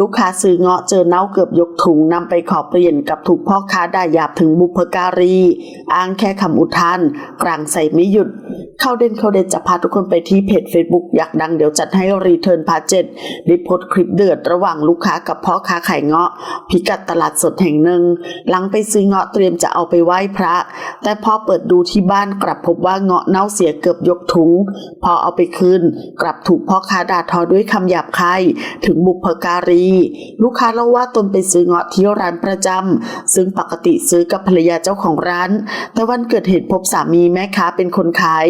ลูกค้าซื้อเงาะเจอเน่าเกือบยกถุงนำไปขอเปลี่ยนกับถูกพ่อค้าด่าหยาบถึงบุพการี อ้างแค่คำอุทานกลางใส่ไม่หยุด ข้าเด่นเข้าเด่นจะพาทุกคนไปที่เพจ Facebook อยากดังเดี๋ยวจัดให้รีเทิร์นพาเจ็ดได้โพสต์คลิปเดือดระหว่างลูกค้ากับพ่อค้าขายเงาะ พิกัดตลาดสดแห่งหนึ่ง หลังไปซื้อเงาะเตรียมจะเอาไปไหว้พระ แต่พอเปิดดูที่บ้านกลับพบว่าเงาะเน่าเสียเกือบยกถุง พอเอาไปคืนกลับถูกพ่อค้าด่าทอด้วยคำหยาบคายถึงบุพการี ลูกค้าเล่าว่าตนไปซื้อเงาะที่ร้านประจำซึ่งปกติซื้อกับภรรยาเจ้าของร้าน แต่วันเกิดเหตุพบสามีแม่ค้าเป็นคนขาย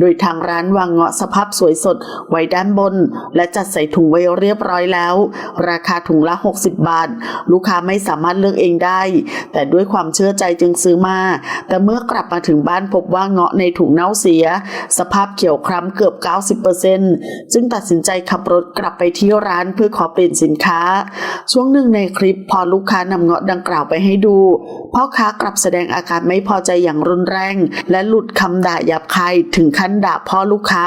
โดยทางร้านวางเงาะสภาพสวยสดไว้ด้านบน และจัดใส่ถุงไว้เรียบร้อยแล้ว ราคาถุงละ 60 บาท ลูกค้าไม่สามารถเลือกเองได้ แต่ด้วยความเชื่อใจจึงซื้อมา แต่เมื่อกลับมาถึงบ้านพบว่าเงาะในถุงเน่าเสีย สภาพเขียวคล้ำเกือบ 90%จึงตัดสินใจขับรถกลับไปที่ร้านเพื่อขอเปลี่ยนสินค้า ช่วงหนึ่งในคลิปพอลูกค้านำเงาะดังกล่าวไปให้ดูพ่อค้ากลับแสดงอาการไม่พอใจอย่างรุนแรง และหลุดคำด่าหยาบคายถึงขั้นด่าพ่อลูกค้า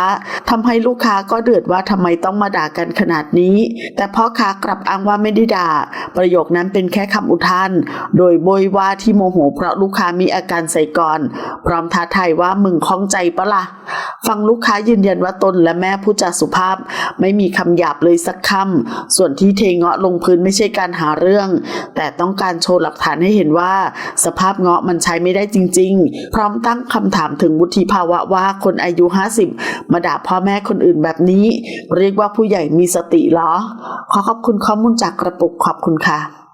ทำให้ลูกค้าก็เดือดว่าทำไมต้องมาด่ากันขนาดนี้ แต่พ่อค้ากลับอ้างว่าไม่ได้ด่า ประโยคนั้นเป็นแค่คำอุทาน โดยโบยว่าที่โมโห เพราะลูกค้ามีอาการใส่ก่อน พร้อมท้าทายว่ามึงคล้องใจปะละ่ะฟังลูกค้ายืนยันว่าตนและแม่ผู้จาสุภาพ ไม่มีคำหยาบเลยสักคำส่วนที่เทเงาะลงพื้นไม่ใช่การหาเรื่อง แต่ต้องการโชว์หลักฐานให้เห็นว่า สภาพเงาะมันใช้ไม่ได้จริง ๆ พร้อมตั้งคำถามถึงวุฒิภาวะว่าคนอายุ 50 มาด่าพ่อแม่คนอื่นแบบนี้ เรียกว่าผู้ใหญ่มีสติเหรอ ขอขอบคุณข้อมูลจากกระปุกขอบคุณค่ะ